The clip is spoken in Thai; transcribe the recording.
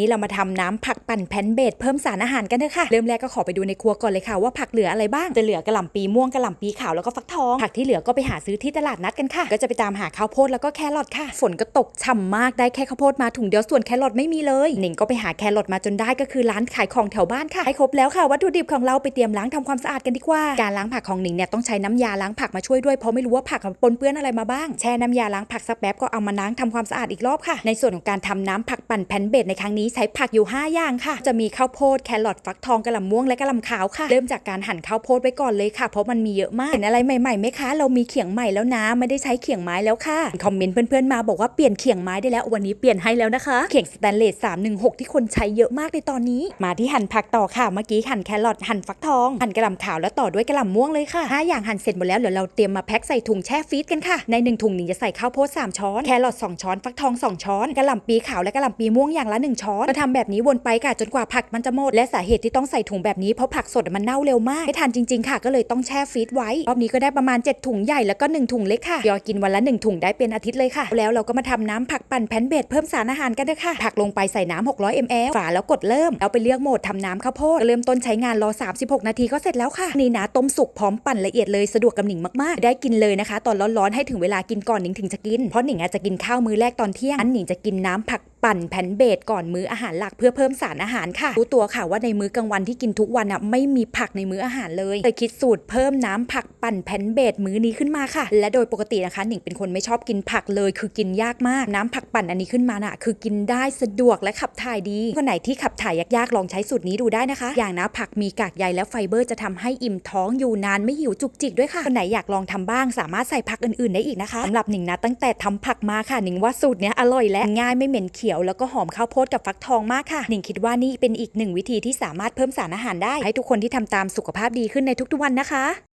นี้เรามาทำน้ำผักปั่นแพนเบดเพิ่มสารอาหารกันเถอะค่ะ เริ่มแรกก็ขอไปดูในครัวก่อนเลยค่ะ ว่าผักเหลืออะไรบ้าง จะเหลือกระหล่ำปีม่วงกระหล่ำปีขาวแล้วก็ฟักทอง ผักที่เหลือก็ไปหาซื้อที่ตลาดนัดกันค่ะ ก็จะไปตามหาข้าวโพดแล้วก็แครอทค่ะ ฝนก็ตกฉ่ำมากได้แค่ข้าวโพดมาถุงเดียวส่วนแครอทไม่มีเลย หนิงก็ไปหาแครอทมาจนได้ก็คือร้านขายของแถวบ้านค่ะ ให้ครบแล้วค่ะวัตถุดิบของเราไปเตรียมล้างทำความสะอาดกันดีกว่า การล้างผักของหนิงเนี่ยต้องใช้น้ำยาล้างผักมาช่วยด้วยเพราะไม่รู้ว่าผักมันปนเปื้อนอะไรมาบ้าง แช่น้ำยาล้างผักสักแป๊บก็เอามาล้างทำความสะอาดอีกรอบค่ะ ในส่วนของการทำน้ำผักปั่นแพนเบดในครั้งนี้ใช้ผักอยู่ 5 อย่างค่ะ จะมีข้าวโพดแครอทฟักทองกระหล่ำม่วงและกระหล่ำขาวค่ะ เริ่มจากการหั่นข้าวโพดไว้ก่อนเลยค่ะ เพราะมันมีเยอะมากเห็นอะไรใหม่ๆไหมคะ เรามีเขียงใหม่แล้วนะ ไม่ได้ใช้เขียงไม้แล้วค่ะคอมเมนต์เพื่อนๆมาบอกว่าเปลี่ยนเขียงไม้ได้แล้ววันนี้เปลี่ยนให้แล้วนะคะ เขียงสแตนเลส316 ที่คนใช้เยอะมากในตอนนี้ มาที่หั่นผักต่อค่ะเมื่อกี้หั่นแครอทหั่นฟักทองหั่นกระหล่ำขาวแล้วต่อด้วยกระหล่ำม่วงเลยค่ะห้าอย่างหั่นเสร็จหมดแล้วเดี๋ยวเราเตรียมมาแพ็คใส่ถุงแช่ฟรีซกันค่ะในหนึ่งถุงนี้จะใส่ข้าวโพดสามช้อนแครอทสองช้อนฟักทองสองช้อนกระหล่ำปีขาวและกระหล่ำปีม่วงอย่างละหนึ่งช้อนก็ทำแบบนี้วนไปค่ะจนกว่าผักมันจะหมด และสาเหตุที่ต้องใส่ถุงแบบนี้เพราะผักสดมันเน่าเร็วมากไม่ทานจริงๆค่ะ ก็เลยต้องแช่ฟรีซไว้รอบนี้ก็ได้ประมาณ 7 ถุงใหญ่แล้วก็ 1 ถุงเล็กค่ะยอกินวันละ 1 ถุงได้เป็นอาทิตย์เลยค่ะ แล้วเราก็มาทำน้ำผักปั่นแพนเบดเพิ่มสารอาหารกันด้วยค่ะผักลงไปใส่น้ำ600 ml ฝาแล้วกดเริ่มแล้วไปเลือกโหมดทำน้ำข้าวโพดเริ่มต้นใช้งานรอ 36 นาทีก็เสร็จแล้วค่ะนี่นะต้มสุกพร้อมปั่นละเอียดเลยสะดวกกับหนิงมากๆ ได้กินเลยนะคะ ตอนร้อนๆให้ถึงเวลากินก่อนหนิงถึงจะกินเพราะหนิงอาจจะกินข้าวมื้อแรกตอนเที่ยงอันหนิงจะกินน้ำผัก ปั่นแพนเบดก่อนมื้ออาหารหลักเพื่อเพิ่มสารอาหารค่ะ รู้ตัวค่ะว่าในมื้อกลางวันที่กินทุกวันอะไม่มีผักในมื้ออาหารเลยเลยคิดสูตรเพิ่มน้ำผักปั่นแพนเบดมื้อนี้ขึ้นมาค่ะ และโดยปกตินะคะหนิงเป็นคนไม่ชอบกินผักเลย คือกินยากมากน้ำผักปั่นอันนี้ขึ้นมาน่ะ คือกินได้สะดวกและขับถ่ายดีคนไหนที่ขับถ่ายยากๆลองใช้สูตรนี้ดูได้นะคะ อย่างนะผักมีกากใยและไฟเบอร์จะทำให้อิ่มท้องอยู่นานไม่หิวจุกจิกด้วยค่ะคนไหนอยากลองทำบ้าง สามารถใส่ผักอื่นๆได้อีกนะคะสำหรับหนิงนะตั้งแต่ทำผักมาค่ะหนิงว่าสูตรเนี้ยอร่อยและง่ายไม่เหม็นเขียวแล้วก็หอมข้าวโพดกับฟักทองมากค่ะหนิงคิดว่านี่เป็นอีกหนึ่งวิธีที่สามารถเพิ่มสารอาหารได้ ให้ทุกคนที่ทำตามสุขภาพดีขึ้นในทุกๆวันนะคะ